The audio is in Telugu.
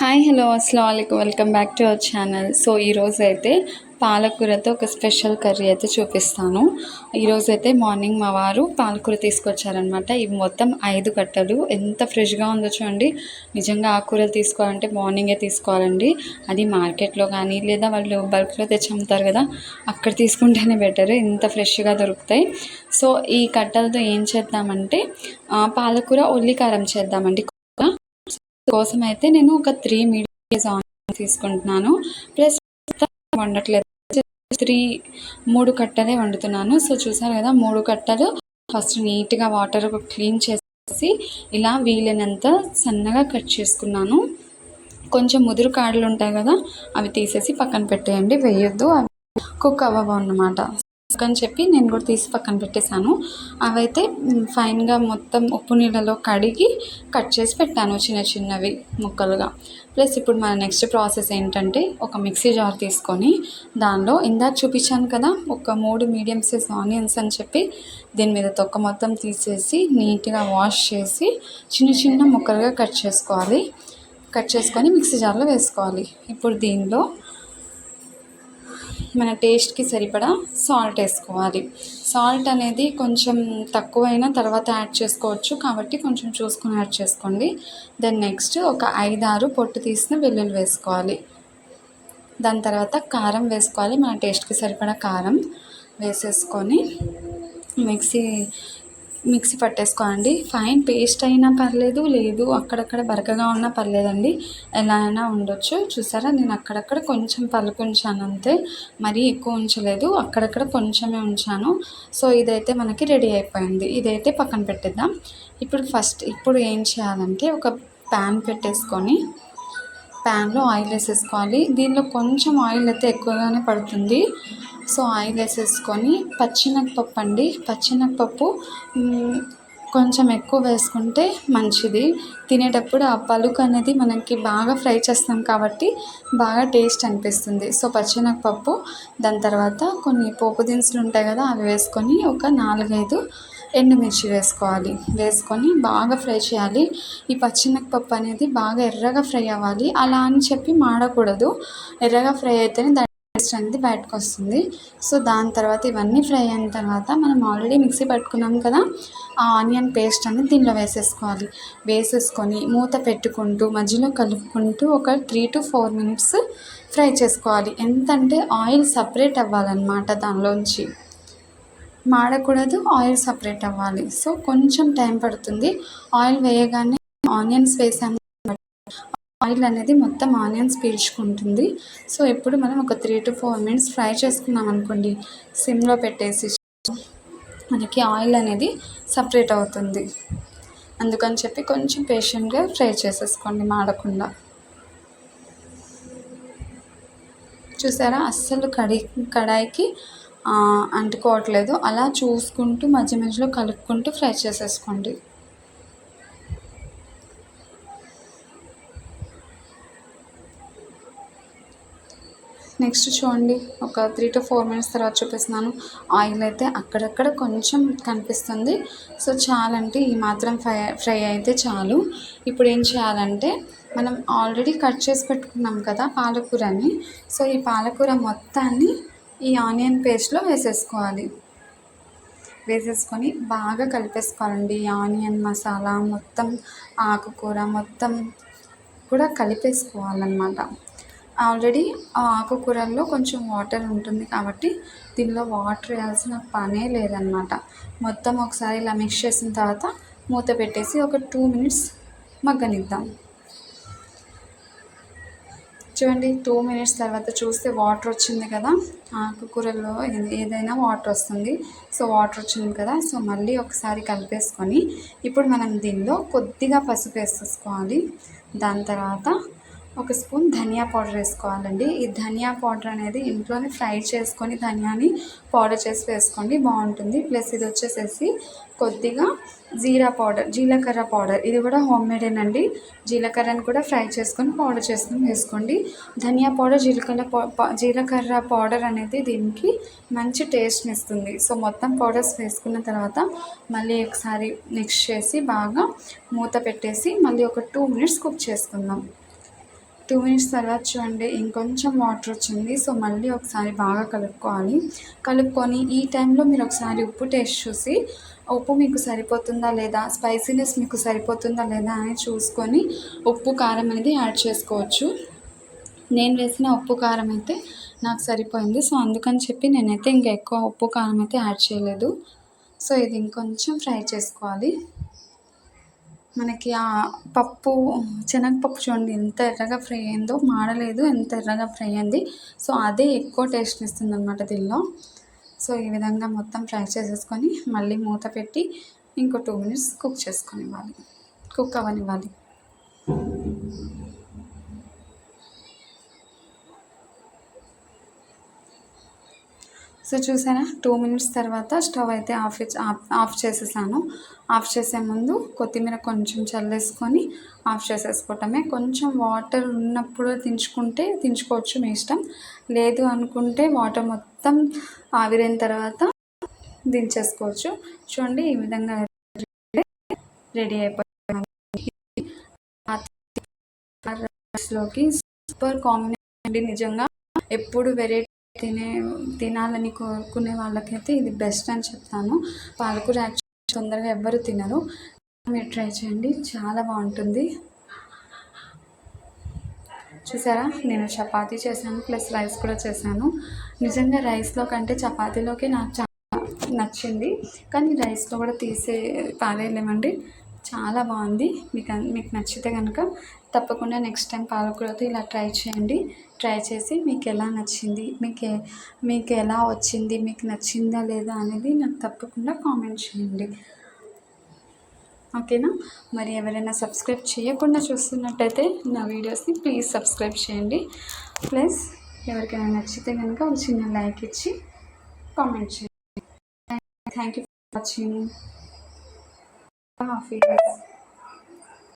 హాయ్ హలో అస్సలం welcome back to our channel so ఈరోజు అయితే పాలకూరతో ఒక స్పెషల్ కర్రీ అయితే చూపిస్తాను. ఈరోజు అయితే మార్నింగ్ మా వారు పాలకూర తీసుకొచ్చారనమాట ఇవి మొత్తం ఐదు కట్టలు. ఎంత ఫ్రెష్గా ఉందో చూడండి. నిజంగా ఆకుకూరలు తీసుకోవాలంటే మార్నింగే తీసుకోవాలండి. అది మార్కెట్లో కానీ లేదా వాళ్ళు బల్క్లో తెచ్చి అమ్ముతారు కదా అక్కడ తీసుకుంటేనే బెటర్ ఇంత ఫ్రెష్గా దొరుకుతాయి. సో ఈ కట్టలతో ఏం చేద్దామంటే పాలకూర ఉల్లికారం చేద్దామండి. కోసం అయితే నేను ఒక త్రీ మీడియం ఆన్ తీసుకుంటున్నాను. ప్లస్ వండట్లేదు. త్రీ మూడు కట్టలే వండుతున్నాను. సో చూసారు కదా మూడు కట్టలు ఫస్ట్ నీట్గా వాటర్ క్లీన్ చేసి ఇలా వీలైనంత సన్నగా కట్ చేసుకున్నాను. కొంచెం ముదురు కాడలు ఉంటాయి కదా అవి తీసేసి పక్కన పెట్టేయండి. వేయొద్దు. అవి కుక్ అవ్వవు అన్నమాట. అని చెప్పి నేను కూడా తీసి పక్కన పెట్టేశాను. అవైతే ఫైన్గా మొత్తం ఉప్పు నీళ్ళలో కడిగి కట్ చేసి పెట్టాను చిన్న చిన్నవి ముక్కలుగా. ప్లస్ ఇప్పుడు మన నెక్స్ట్ ప్రాసెస్ ఏంటంటే ఒక మిక్సీ జార్ తీసుకొని దానిలో ఇందాక చూపించాను కదా ఒక మూడు మీడియం సైజ్ ఆనియన్స్ అని చెప్పి దీని మీద తొక్క మొత్తం తీసేసి నీట్గా వాష్ చేసి చిన్న చిన్న ముక్కలుగా కట్ చేసుకోవాలి. కట్ చేసుకొని మిక్సీ జార్లో వేసుకోవాలి. ఇప్పుడు దీనిలో మన టేస్ట్కి సరిపడా సాల్ట్ వేసుకోవాలి. సాల్ట్ అనేది కొంచెం తక్కువైనా తర్వాత యాడ్ చేసుకోవచ్చు. కాబట్టి కొంచెం చూసుకొని యాడ్ చేసుకోండి. దెన్ నెక్స్ట్ ఒక ఐదారు పొట్టు తీసిన వెల్లుల్లి వేసుకోవాలి. దాని తర్వాత కారం వేసుకోవాలి. మన టేస్ట్కి సరిపడా కారం వేసేసుకొని మిక్సీ మిక్సీ పట్టేసుకోండి. ఫైన్ పేస్ట్ అయినా పర్లేదు లేదు అక్కడక్కడ బరకగా ఉన్నా పర్లేదండి. ఎలా అయినా ఉండొచ్చు. చూసారా? నేను అక్కడక్కడ కొంచెం పలుకు ఉంచాను అంతే. మరీ ఎక్కువ ఉంచలేదు. అక్కడక్కడ కొంచెమే ఉంచాను. సో ఇదైతే మనకి రెడీ అయిపోయింది. ఇదైతే పక్కన పెట్టేద్దాం. ఇప్పుడు ఫస్ట్ ఇప్పుడు ఏం చేయాలంటే ఒక ప్యాన్ పెట్టేసుకొని ప్యాన్లో ఆయిల్ వేసేసుకోవాలి. దీనిలో కొంచెం ఆయిల్ అయితే ఎక్కువగానే పడుతుంది. సో ఆయిల్ వేసేసుకొని పచ్చినగపప్పు అండి. పచ్చినగపప్పు కొంచెం ఎక్కువ వేసుకుంటే మంచిది. తినేటప్పుడు ఆ పలుకు అనేది మనకి బాగా ఫ్రై చేస్తాం కాబట్టి బాగా టేస్ట్ అనిపిస్తుంది. సో పచ్చినగపప్పు దాని తర్వాత కొన్ని పోపు దినుసులు ఉంటాయి కదా అవి వేసుకొని ఒక నాలుగైదు ఎండుమిర్చి వేసుకోవాలి. వేసుకొని బాగా ఫ్రై చేయాలి. ఈ పచ్చిమిరపప్పు అనేది బాగా ఎర్రగా ఫ్రై అవ్వాలి. అలా అని చెప్పి మాడకూడదు. ఎర్రగా ఫ్రై అయితేనే దాని టేస్ట్ అనేది బయటకు వస్తుంది సో దాని తర్వాత ఇవన్నీ ఫ్రై అయిన తర్వాత మనం ఆల్రెడీ మిక్సీ పట్టుకున్నాం కదా ఆ ఆనియన్ పేస్ట్ అనేది దీనిలో వేసేసుకోవాలి. వేసేసుకొని మూత పెట్టుకుంటూ మధ్యలో కలుపుకుంటూ ఒక three to four minutes fry చేసుకోవాలి. ఎంతంటే ఆయిల్ సపరేట్ అవ్వాలన్నమాట దానిలోంచి. మాడకూడదు ఆయిల్ సపరేట్ అవ్వాలి. సో కొంచెం టైం పడుతుంది. ఆయిల్ వేయగానే ఆనియన్స్ వేసాము ఆయిల్ అనేది మొత్తం ఆనియన్స్ పీల్చుకుంటుంది. సో ఇప్పుడు మనం ఒక three to four minutes fry చేసుకున్నాం అనుకోండి. సిమ్లో పెట్టేసి మనకి ఆయిల్ అనేది సపరేట్ అవుతుంది. అందుకని చెప్పి కొంచెం పేషెంట్గా ఫ్రై చేసేసుకోండి మాడకుండా. చూసారా? అస్సలు కడి కడాయికి అంటుకోవట్లేదు. అలా చూసుకుంటూ మధ్య మధ్యలో కలుపుకుంటూ ఫ్రై చేసేసుకోండి. నెక్స్ట్ చూడండి ఒక త్రీ టు ఫోర్ మినిట్స్ తర్వాత చూపిస్తున్నాను. ఆయిల్ అయితే అక్కడక్కడ కొంచెం కనిపిస్తుంది. సో చాలంటే ఈ మాత్రం ఫ్రై ఫ్రై అయితే చాలు. ఇప్పుడు ఏం చేయాలంటే మనం ఆల్రెడీ కట్ చేసి పెట్టుకున్నాం కదా పాలకూరని. సో ఈ పాలకూర మొత్తాన్ని ఈ ఆనియన్ పేస్ట్లో వేసేసుకోవాలి. వేసేసుకొని బాగా కలిపేసుకోవాలండి. ఆనియన్ మసాలా మొత్తం ఆకుకూర మొత్తం కూడా కలిపేసుకోవాలన్నమాట. ఆల్రెడీ ఆ ఆకుకూరల్లో కొంచెం వాటర్ ఉంటుంది కాబట్టి దీనిలో వాటర్ వేయాల్సిన పనే లేదనమాట మొత్తం ఒకసారి ఇలా మిక్స్ చేసిన తర్వాత మూత పెట్టేసి ఒక టూ మినిట్స్ మగ్గనిద్దాం. చూడండి టూ మినిట్స్ తర్వాత చూస్తే వాటర్ వచ్చింది కదా. ఆకుకూరలో ఏదైనా వాటర్ వస్తుంది. సో వాటర్ వచ్చింది కదా. సో మళ్ళీ ఒకసారి కలిపేసుకొని ఇప్పుడు మనం దీనిలో కొద్దిగా పసుపు వేసేసుకోవాలి. దాని తర్వాత ఒక స్పూన్ ధనియా పౌడర్ వేసుకోవాలండి. ఈ ధనియా పౌడర్ అనేది ఇంట్లోనే ఫ్రై చేసుకొని ధనియాని పౌడర్ చేసి వేసుకోండి. బాగుంటుంది. ప్లస్ ఇది వచ్చేసేసి కొద్దిగా జీరా పౌడర్ జీలకర్ర పౌడర్. ఇది కూడా హోమ్ మేడేనండి జీలకర్రని కూడా ఫ్రై చేసుకొని పౌడర్ చేసుకొని వేసుకోండి. ధనియా పౌడర్ జీలకర్ర పౌ- జీలకర్ర పౌడర్ అనేది దీనికి మంచి టేస్ట్ని ఇస్తుంది. సో మొత్తం పౌడర్స్ వేసుకున్న తర్వాత మళ్ళీ ఒకసారి మిక్స్ చేసి బాగా మూత పెట్టేసి మళ్ళీ ఒక టూ మినిట్స్ కుక్ చేసుకుందాం. టూ మినిట్స్ తర్వాత చూడండి ఇంకొంచెం వాటర్ వచ్చింది. సో మళ్ళీ ఒకసారి బాగా కలుపుకోవాలి. కలుపుకొని ఈ టైంలో మీరు ఒకసారి ఉప్పు టేస్ట్ చూసి ఉప్పు మీకు సరిపోతుందా లేదా స్పైసీనెస్ మీకు సరిపోతుందా లేదా అని చూసుకొని ఉప్పు కారం అనేది యాడ్ చేసుకోవచ్చు. నేను వేసిన ఉప్పు కారం అయితే నాకు సరిపోయింది. సో అందుకని చెప్పి నేనైతే ఇంకా ఎక్కువ ఉప్పు కారం అయితే యాడ్ చేయలేదు. సో ఇది ఇంకొంచెం ఫ్రై చేసుకోవాలి. మనకి ఆ పప్పు శనగపప్పు చూడండి ఎంత ఎర్రగా ఫ్రై అయిందో మాడలేదు ఎంత ఎర్రగా ఫ్రై అయింది. సో అదే ఎక్కువ టేస్ట్ ఇస్తుంది అనమాట దీనిలో. సో ఈ విధంగా మొత్తం ఫ్రై చేసేసుకొని మళ్ళీ మూత పెట్టి ఇంకో టూ మినిట్స్ కుక్ చేసుకొని ఇవ్వాలి కుక్ అవ్వనివ్వాలి. సో చూసారా? టూ మినిట్స్ తర్వాత స్టవ్ అయితే ఆఫ్ ఆఫ్ ఆఫ్ చేసేసాను. ఆఫ్ చేసే ముందు కొత్తిమీర కొంచెం చల్లేసుకొని ఆఫ్ చేసేసుకోవటమే. కొంచెం వాటర్ ఉన్నప్పుడు దించుకుంటే దించుకోవచ్చు మీ ఇష్టం. లేదు అనుకుంటే వాటర్ మొత్తం ఆవిరైన తర్వాత దించేసుకోవచ్చు. చూడండి ఈ విధంగా రెడీ అయిపోయింది. లోకి సూపర్ కాంబినేషన్ నిజంగా. ఎప్పుడు వెరైటీ తినే తినాలని కోరుకునే వాళ్ళకైతే ఇది బెస్ట్ అని చెప్తాను. పాలకూర యాక్చువల్లీ తొందరగా ఎవ్వరు తినరు. మీరు ట్రై చేయండి. చాలా బాగుంటుంది. చూసారా? నేను చపాతీ చేశాను ప్లస్ రైస్ కూడా చేశాను. నిజంగా రైస్లో కంటే చపాతీలోకి నాకు చాలా నచ్చింది. కానీ రైస్లో కూడా తీసే పారేయలేమండి. చాలా బాగుంది. మీకు మీకు నచ్చితే కనుక తప్పకుండా నెక్స్ట్ టైం పాలకూరతో ఇలా ట్రై చేయండి. ట్రై చేసి మీకు ఎలా నచ్చింది మీకు మీకు ఎలా వచ్చింది మీకు నచ్చిందా లేదా అనేది నాకు తప్పకుండా కామెంట్ చేయండి. ఓకేనా మరి ఎవరైనా సబ్స్క్రైబ్ చేయకుండా చూస్తున్నట్టయితే నా వీడియోస్ని ప్లీజ్ సబ్స్క్రైబ్ చేయండి. ప్లస్ ఎవరికైనా నచ్చితే కనుక ఒక చిన్న లైక్ ఇచ్చి కామెంట్ చేయండి. Thank you for watching హాఫీస్